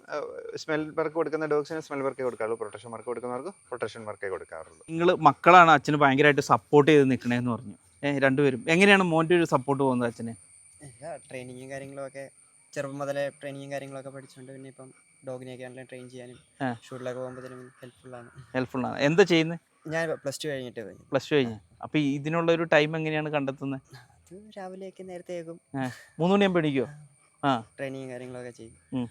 സ്മെൽ വർക്ക് കൊടുക്കുന്ന ഡോഗ്സിന് സ്മെൽ വർക്കേ കൊടുക്കാറുള്ളൂ. പ്രൊട്ടക്ഷൻ വർക്ക് കൊടുക്കുന്നവർക്ക് പ്രൊട്ടക്ഷൻ വർക്കേ കൊടുക്കാറുള്ളൂ. നിങ്ങൾ മക്കളാണ് അച്ഛന് ഭയങ്കരമായിട്ട് സപ്പോർട്ട് ചെയ്ത് നിൽക്കണേന്ന് പറഞ്ഞു. ഏഹ് രണ്ടുപേരും. എങ്ങനെയാണ് മോന്റെ ഒരു സപ്പോർട്ട് പോകുന്നത് അച്ഛന്? എല്ലാ ട്രെയിനിങ്ങും കാര്യങ്ങളൊക്കെ ചെറുപ്പം മുതലേ ട്രെയിനിങ്ങും കാര്യങ്ങളൊക്കെ പഠിച്ചുകൊണ്ട് പിന്നെ ഇപ്പം ഡോഗിനെയൊക്കെ ആണെങ്കിലും ട്രെയിൻ ചെയ്യാനും ഷൂട്ടിലൊക്കെ പോകുമ്പോഴത്തേനും ഹെൽപ്ഫുള്ളാണ് ഹെൽപ്ഫുൾ ആണ്. എന്താ ചെയ്യുന്നത് ഞാൻ പ്ലസ് ടു കഴിഞ്ഞിട്ട് പോയി. പ്ലസ് ടു കഴിഞ്ഞ്. അപ്പൊ ഇതിനുള്ള ഒരു ടൈം എങ്ങനെയാണ് കണ്ടെത്തുന്നത് അത് രാവിലെയൊക്കെ നേരത്തെ ആകും. മൂന്ന് മണിയാകുമ്പോൾ എണീക്കോ? ആ. ട്രെയിനിങ്ങും കാര്യങ്ങളൊക്കെ ചെയ്യും.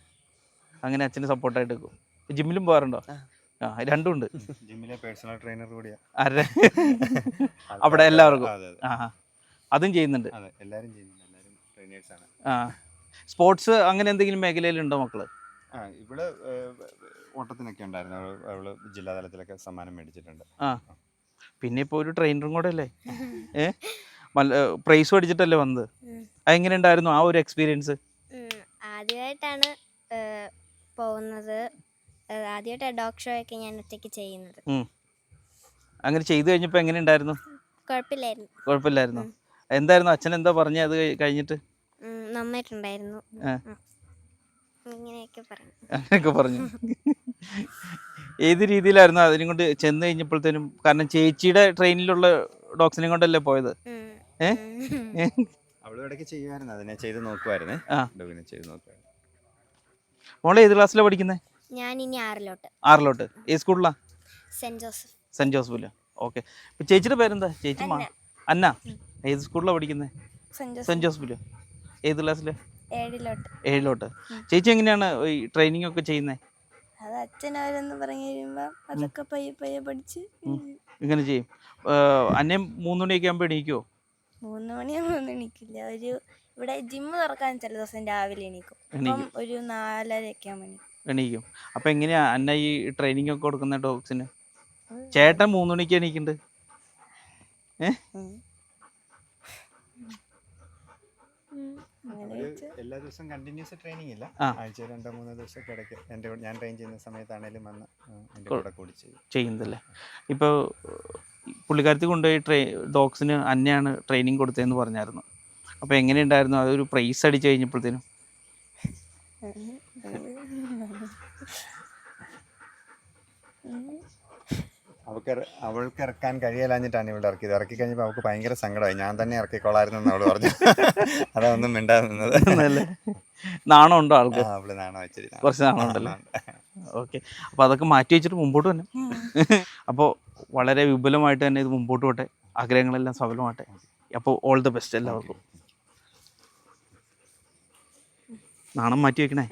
അങ്ങനെ അച്ഛന് സപ്പോർട്ടായിട്ട് എടുക്കും ജിമ്മിലും പോകാറുണ്ടോ? ആ. ആ രണ്ടും ഉണ്ട്. ജിമ്മിലെ പേഴ്സണൽ ട്രെയിനർ കൂടിയാ. അവിടെ എല്ലാവർക്കും. അതെ ചെയ്യുന്നുണ്ട്. അതെ എല്ലാവരും ചെയ്യുന്നുണ്ട്. ആ. സ്പോർട്സ് അങ്ങനെ എന്തെങ്കിലും മേഖലയിലുണ്ടോ മക്കൾ? ആ ഇവിടെ ഓട്ടത്തിനൊക്കെ ഉണ്ടായിരുന്നു. അവൾ ജില്ലാ ജില്ലാതലത്തിലൊക്കെ സമ്മാനം മേടിച്ചിട്ടുണ്ട്. ആ. പിന്നെ ഇപ്പോൾ ഒരു ട്രെയിനറും കൂടെ അല്ലേ ഏ? പ്രൈസ് മേടിച്ചിട്ടല്ലേ വന്നത്? അതെങ്ങനെ ഉണ്ടായിരുന്നു ആ ഒരു എക്സ്പീരിയൻസ് ആദ്യമായിട്ടാണ് പോകുന്നത്. ആദ്യമായിട്ട് ഡോഗ് ഷോ ഒക്കെ ഞാൻ ഒറ്റയ്ക്ക് ചെയ്യുന്നത്. അങ്ങനെ ചെയ്തു കഴിഞ്ഞപ്പോൾ എങ്ങനെ ഉണ്ടായിരുന്നു കുഴപ്പമില്ലായിരുന്നു. കുഴപ്പമില്ലായിരുന്നു എന്തായിരുന്നു? അച്ഛൻ എന്താ പറഞ്ഞത്? അത് കഴിഞ്ഞിട്ട്? നന്നായിട്ടുണ്ടായിരുന്നു. ഇങ്ങനെയൊക്കെ പറഞ്ഞു. അങ്ങനെയൊക്കെ പറഞ്ഞു. ഏത് രീതിയിലായിരുന്നു അതിനും കൊണ്ട് ചെന്ന് കഴിഞ്ഞപ്പോഴത്തേനും? കാരണം ചേച്ചിയുടെ ട്രെയിനിലുള്ള ഡോക്സിനെ കൊണ്ടല്ലേ പോയത്? മോളെ ഏത് ക്ലാസ്സിലാണ് പഠിക്കുന്നത് ഞാൻ ഇനി ആറിലോട്ട്. ആറിലോട്ട്. ഏത് സ്കൂളിലാ? Saint Joseph. സെന്റ് ജോസഫിൽ. ഓക്കെ. ചേച്ചിയുടെ പേരെന്താ? ചേച്ചി മാ അന്ന. ഏത് സ്കൂളിലാണ് പഠിക്കുന്നത് സെന്റ് ജോസഫിൽ. ഏത് ക്ലാസ്സിൽ? ഏഴിലോട്ട്. ഏഴിലോട്ട്. ചേച്ചി എങ്ങനെയാണ് ഈ ട്രെയിനിങ് ഒക്കെ ചെയ്യുന്നത് അത് അച്ഛനവരെന്ന് പറഞ്ഞു കഴിയുമ്പോ അതൊക്കെ പയ്യെ പയ്യെ പഠിച്ച് ഇങ്ങനെ ചെയ്യും. ഏഹ് അന്നയും മൂന്ന് മണിയൊക്കെ ആകുമ്പോൾ എണീക്കുമോ മൂന്ന് മണിയാകുമ്പോൾ എണീക്കില്ല. ഒരു ഇവിടെ ജിമ്മ് തുറക്കാൻ ചില ദിവസം രാവിലെ എണീക്കും. അപ്പം ഒരു നാലരയൊക്കെ ആകുമ്പോൾ എണീക്കും. അപ്പം എങ്ങനെയാ അന്ന ഈ ട്രെയിനിങ് ഒക്കെ കൊടുക്കുന്ന ഡോഗ്സിന് ചേട്ടൻ മൂന്ന് മണിക്ക് എണീക്കുന്നുണ്ട് ഉം. ഉം. അങ്ങനെ ഒരു വെച്ച് എല്ലാ ദിവസവും കണ്ടിന്യൂസ് ട്രെയിനിങ് ഇല്ല. ആഴ്ച രണ്ടോ മൂന്നോ ദിവസം ഇടയ്ക്ക് എന്റെ ഞാൻ ട്രെയിൻ ചെയ്യുന്ന സമയത്താണേലും വന്ന് എന്റെ കൂടെ കൂടി ചെയ്യും. ചെയ്യുന്നതല്ലേ? ഇപ്പോൾ പുള്ളിക്കാരത്തി കൊണ്ടുപോയി ട്രെയിൻ ഡോഗ്സിന് അന്നെയാണ് ട്രെയിനിങ് കൊടുത്തതെന്ന് പറഞ്ഞായിരുന്നു. അപ്പോൾ എങ്ങനെയുണ്ടായിരുന്നു അതൊരു പ്രൈസ് അടിച്ചു കഴിഞ്ഞപ്പോഴത്തേനും. അവൾക്ക് അവൾക്ക് ഇറക്കാൻ കഴിയലാഞ്ഞിട്ടാണ് ഇവിടെ ഇറക്കിയത്. ഇറക്കി കഴിഞ്ഞപ്പോൾ അവൾക്ക് ഭയങ്കര സങ്കടമായി. ഞാൻ തന്നെ ഇറക്കിക്കോളായിരുന്നു എന്ന് അവൾ പറഞ്ഞു. അതൊന്നും മിണ്ടാതെ നിന്നത്. നാണം ഉണ്ടോ ആൾക്ക്? അവൾ നാണം. വെച്ചിരി കുറച്ച് നാണം ഉണ്ടല്ലോ? ഓക്കെ. അപ്പോൾ അതൊക്കെ മാറ്റി വെച്ചിട്ട് മുമ്പോട്ട് തന്നെ അപ്പോൾ വളരെ വിപുലമായിട്ട് തന്നെ ഇത് മുമ്പോട്ട് പോട്ടെ. ആഗ്രഹങ്ങളെല്ലാം സഫലമാട്ടെ അപ്പോൾ ഓൾ ദ ബെസ്റ്റ് എല്ലാവർക്കും. നാണം മാറ്റി വെക്കണേ.